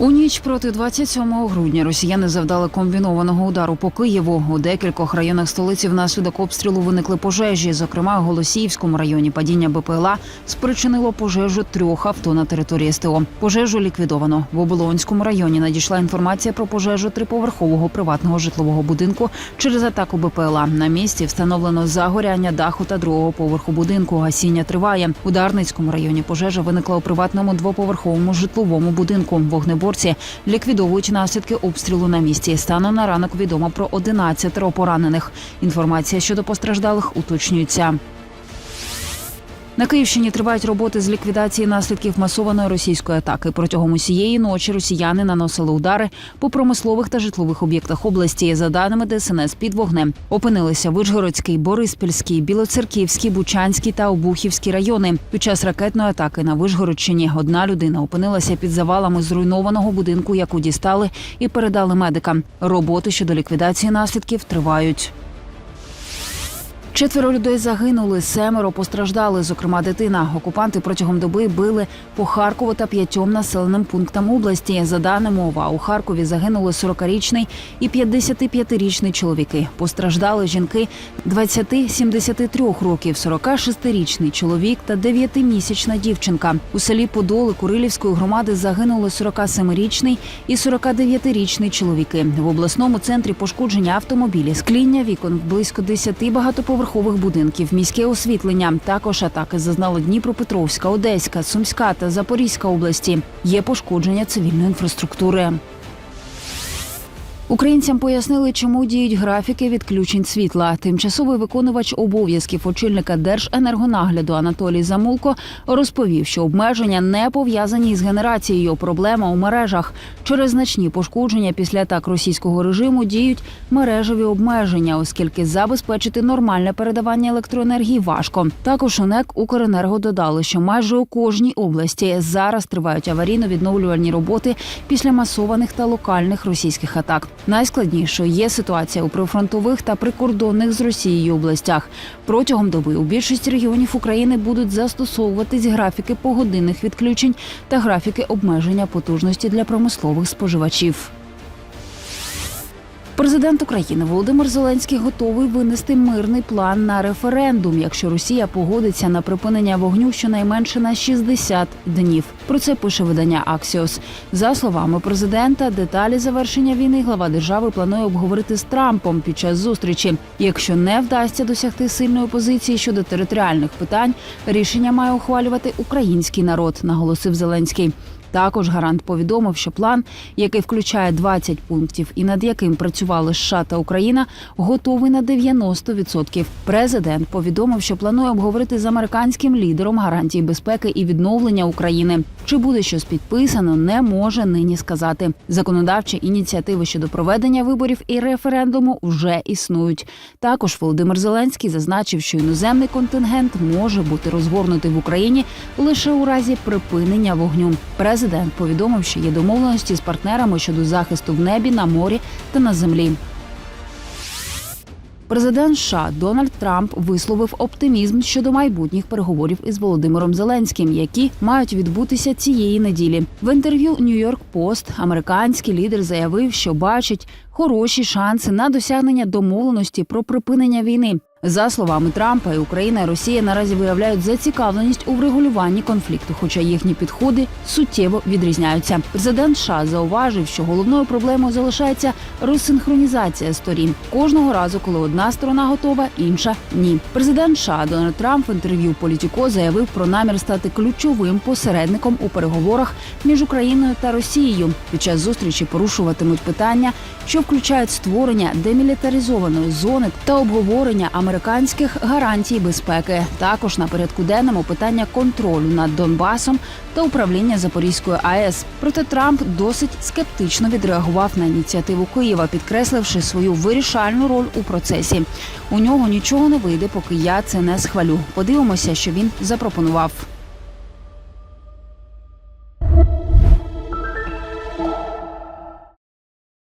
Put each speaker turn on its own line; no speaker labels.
У ніч проти 27 грудня росіяни завдали комбінованого удару по Києву. У декількох районах столиці внаслідок обстрілу виникли пожежі. Зокрема, у Голосіївському районі падіння БПЛА спричинило пожежу трьох авто на території СТО. Пожежу ліквідовано. В Оболонському районі надійшла інформація про пожежу триповерхового приватного житлового будинку через атаку БПЛА. На місці встановлено загоряння даху та другого поверху будинку. Гасіння триває. У Дарницькому районі пожежа виникла у приватному двоповерховому житловому будинку. Вогнеборці ліквідовують наслідки обстрілу на місці. Станом на ранок відомо про 11 поранених. Інформація щодо постраждалих уточнюється. На Київщині тривають роботи з ліквідації наслідків масованої російської атаки. Протягом усієї ночі росіяни наносили удари по промислових та житлових об'єктах області. За даними ДСНС, під вогнем опинилися Вишгородський, Бориспільський, Білоцерківський, Бучанський та Обухівський райони. Під час ракетної атаки на Вишгородщині одна людина опинилася під завалами зруйнованого будинку, яку дістали і передали медикам. Роботи щодо ліквідації наслідків тривають. Четверо людей загинули, семеро постраждали, зокрема дитина. Окупанти протягом доби били по Харкову та п'ятьом населеним пунктам області. За даними ОВА, у Харкові загинули 40-річний і 55-річний чоловіки. Постраждали жінки 20-73 років, 46-річний чоловік та 9-місячна дівчинка. У селі Подоли Курилівської громади загинули 47-річний і 49-річний чоловіки. В обласному центрі пошкодження автомобілі, скління вікон близько 10 багатоповерхових будинків, міське освітлення. Також атаки зазнали Дніпропетровська, Одеська, Сумська та Запорізька області. Є пошкодження цивільної інфраструктури. Українцям пояснили, чому діють графіки відключень світла. Тимчасовий виконувач обов'язків очільника Держенергонагляду Анатолій Замулко розповів, що обмеження не пов'язані із генерацією. Проблема у мережах. Через значні пошкодження після атак російського режиму діють мережеві обмеження, оскільки забезпечити нормальне передавання електроенергії важко. Також у НЕК Укренерго додали, що майже у кожній області зараз тривають аварійно-відновлювальні роботи після масованих та локальних російських атак. Найскладнішою є ситуація у прифронтових та прикордонних з Росією областях. Протягом доби у більшості регіонів України будуть застосовуватись графіки погодинних відключень та графіки обмеження потужності для промислових споживачів. Президент України Володимир Зеленський готовий винести мирний план на референдум, якщо Росія погодиться на припинення вогню щонайменше на 60 днів. Про це пише видання Аксіос. За словами президента, деталі завершення війни глава держави планує обговорити з Трампом під час зустрічі. Якщо не вдасться досягти сильної позиції щодо територіальних питань, рішення має ухвалювати український народ, наголосив Зеленський. Також гарант повідомив, що план, який включає 20 пунктів і над яким працювали США та Україна, готовий на 90%. Президент повідомив, що планує обговорити з американським лідером гарантії безпеки і відновлення України. Чи буде щось підписано, не може нині сказати. Законодавчі ініціативи щодо проведення виборів і референдуму вже існують. Також Володимир Зеленський зазначив, що іноземний контингент може бути розгорнутий в Україні лише у разі припинення вогню. Президент повідомив, що є домовленості з партнерами щодо захисту в небі, на морі та на землі. Президент США Дональд Трамп висловив оптимізм щодо майбутніх переговорів із Володимиром Зеленським, які мають відбутися цієї неділі. В інтерв'ю Нью-Йорк Пост американський лідер заявив, що бачить хороші шанси на досягнення домовленості про припинення війни. За словами Трампа, і Україна і Росія наразі виявляють зацікавленість у врегулюванні конфлікту, хоча їхні підходи суттєво відрізняються. Президент США зауважив, що головною проблемою залишається розсинхронізація сторін. Кожного разу, коли одна сторона готова, інша ні. Президент США Дональд Трамп в інтерв'ю Політіко заявив про намір стати ключовим посередником у переговорах між Україною та Росією. Під час зустрічі порушуватимуть питання, що включають створення демілітаризованої зони та обговорення американських гарантій безпеки. Також на порядку денному питання контролю над Донбасом та управління Запорізькою АЕС. Проте Трамп досить скептично відреагував на ініціативу Києва, підкресливши свою вирішальну роль у процесі. У нього нічого не вийде, поки я це не схвалю. Подивимося, що він запропонував.